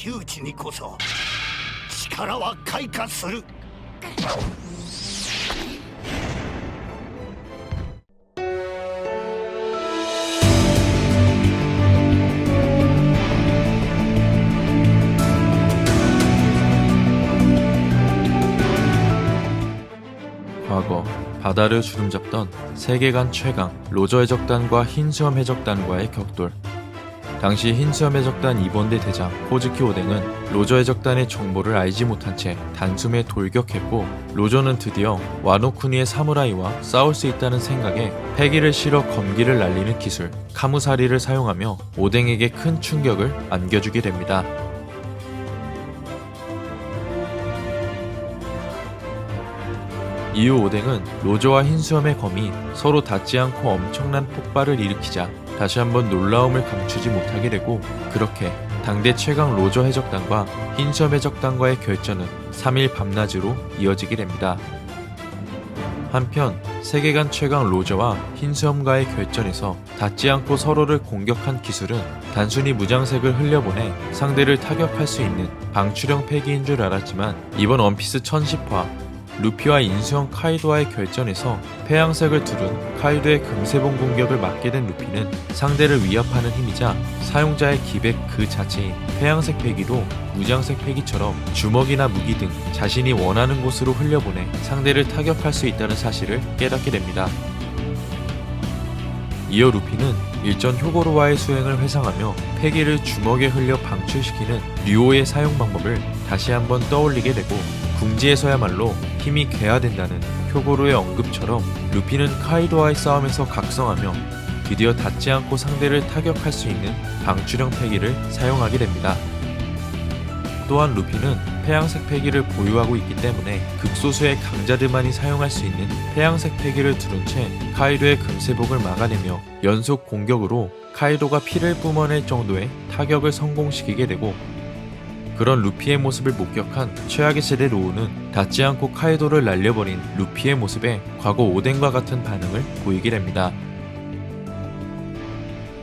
窮地にこそ力は開花する 과거 바다를 주름잡던 세계관 최강 로저 해적단과 흰수염 해적단과의 격돌. 당시 흰수염 해적단 2번대 대장 호즈키 오뎅은 로저 해적단의 정보를 알지 못한 채 단숨에 돌격했고 로저는 드디어 와노쿠니의 사무라이와 싸울 수 있다는 생각에 패기를 실어 검기를 날리는 기술 카무사리를 사용하며 오뎅에게 큰 충격을 안겨주게 됩니다. 이후 오뎅은 로저와 흰수염의 검이 서로 닿지 않고 엄청난 폭발을 일으키자 다시 한번 놀라움을 감추지 못하게 되고 그렇게 당대 최강 로저 해적단과 흰수염 해적단과의 결전은 3일 밤낮으로 이어지게 됩니다. 한편 세계관 최강 로저와 흰수염과의 결전에서 닿지 않고 서로를 공격한 기술은 단순히 무장색을 흘려보내 상대를 타격할 수 있는 방출형 패기인 줄 알았지만 이번 원피스 1010화 루피와 인수형 카이도와의 결전에서 폐양색을 두른 카이도의 금세봉 공격을 맞게 된 루피는 상대를 위협하는 힘이자 사용자의 기백 그 자체인 폐양색 패기로 무장색 패기처럼 주먹이나 무기 등 자신이 원하는 곳으로 흘려보내 상대를 타격할 수 있다는 사실을 깨닫게 됩니다. 이어 루피는 일전 효고로와의 수행을 회상하며 패기를 주먹에 흘려 방출시키는 류오의 사용 방법을 다시 한번 떠올리게 되고 궁지에서야말로 힘이 괴화된다는 효고로의 언급처럼 루피는 카이도와의 싸움에서 각성하며 드디어 닿지 않고 상대를 타격할 수 있는 방출형 패기를 사용하게 됩니다. 또한 루피는 폐양색 패기를 보유하고 있기 때문에 극소수의 강자들만이 사용할 수 있는 폐양색 패기를 두른 채 카이도의 금세복을 막아내며 연속 공격으로 카이도가 피를 뿜어낼 정도의 타격을 성공시키게 되고 그런 루피의 모습을 목격한 최악의 세대 로우는 닿지 않고 카이도를 날려버린 루피의 모습에 과거 오덴과 같은 반응을 보이게 됩니다.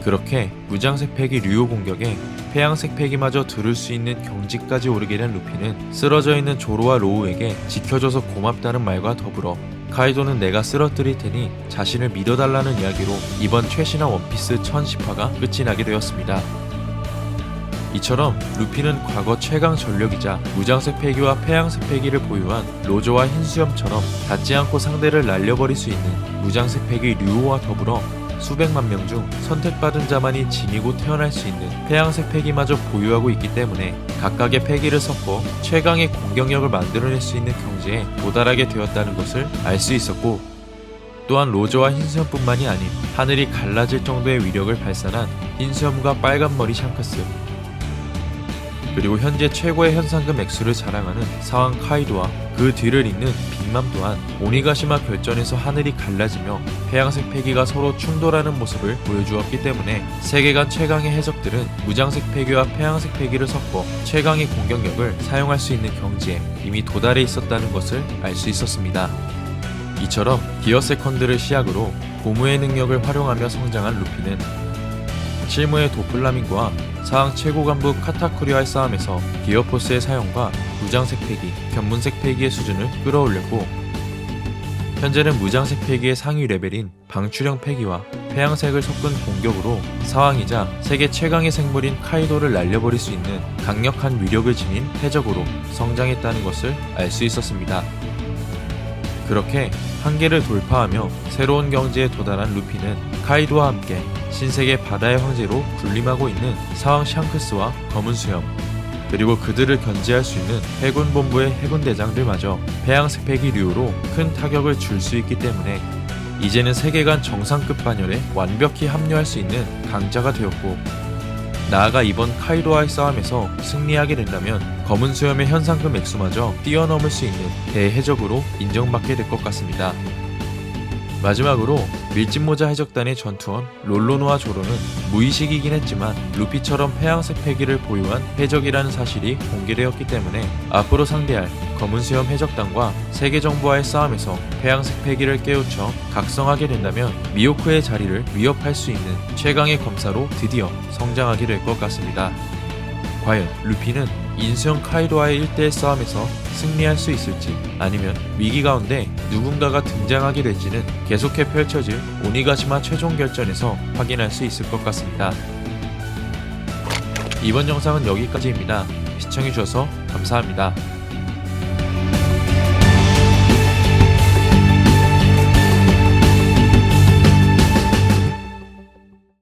그렇게 무장색 패기 류오 공격에 폐양색 패기마저 들을 수 있는 경지까지 오르게 된 루피는 쓰러져 있는 조로와 로우에게 지켜줘서 고맙다는 말과 더불어 카이도는 내가 쓰러뜨릴 테니 자신을 믿어달라는 이야기로 이번 최신화 원피스 1010화가 끝이 나게 되었습니다. 이처럼 루피는 과거 최강 전력이자 무장색 패기와 폐양색 패기를 보유한 로저와 흰수염처럼 닿지 않고 상대를 날려버릴 수 있는 무장색 패기 류오와 더불어 수백만 명 중 선택받은 자만이 지니고 태어날 수 있는 폐양색 패기마저 보유하고 있기 때문에 각각의 패기를 섞어 최강의 공격력을 만들어낼 수 있는 경지에 도달하게 되었다는 것을 알 수 있었고 또한 로저와 흰수염뿐만이 아닌 하늘이 갈라질 정도의 위력을 발산한 흰수염과 빨간머리 샹크스 그리고 현재 최고의 현상금 액수를 자랑하는 사왕 카이도와 그 뒤를 잇는 빅맘 또한 오니가시마 결전에서 하늘이 갈라지며 태양색 패기가 서로 충돌하는 모습을 보여주었기 때문에 세계관 최강의 해적들은 무장색 패기와 태양색 패기를 섞어 최강의 공격력을 사용할 수 있는 경지에 이미 도달해 있었다는 것을 알 수 있었습니다. 이처럼 기어 세컨드를 시작으로 고무의 능력을 활용하며 성장한 루피는 실무의 도플라밍고와 사항 최고 간부 카타쿠리와의 싸움에서 기어포스의 사용과 무장색 패기, 견문색 패기의 수준을 끌어올렸고 현재는 무장색 패기의 상위 레벨인 방출형 패기와 폐양색을 섞은 공격으로 사왕이자 세계 최강의 생물인 카이도를 날려버릴 수 있는 강력한 위력을 지닌 해적으로 성장했다는 것을 알 수 있었습니다. 그렇게 한계를 돌파하며 새로운 경지에 도달한 루피는 카이도와 함께 신세계 바다의 황제로 군림하고 있는 사왕 샹크스와 검은 수염 그리고 그들을 견제할 수 있는 해군 본부의 해군 대장들마저 해양색 패기류로 큰 타격을 줄 수 있기 때문에 이제는 세계관 정상급 반열에 완벽히 합류할 수 있는 강자가 되었고 나아가 이번 카이도와의 싸움에서 승리하게 된다면 검은 수염의 현상금 액수마저 뛰어넘을 수 있는 대해적으로 인정받게 될 것 같습니다. 마지막으로 밀짚모자 해적단의 전투원 롤로노와 조로는 무의식이긴 했지만 루피처럼 해양색 패기를 보유한 해적이라는 사실이 공개되었기 때문에 앞으로 상대할 검은 수염 해적단과 세계 정부와의 싸움에서 해양색 패기를 깨우쳐 각성하게 된다면 미호크의 자리를 위협할 수 있는 최강의 검사로 드디어 성장하게 될 것 같습니다. 과연 루피는 인수형 카이도와의 1대1 싸움에서 승리할 수 있을지 아니면 위기 가운데 누군가가 등장하게 될지는 계속해 펼쳐질 오니가시마 최종 결전에서 확인할 수 있을 것 같습니다. 이번 영상은 여기까지입니다. 시청해주셔서 감사합니다.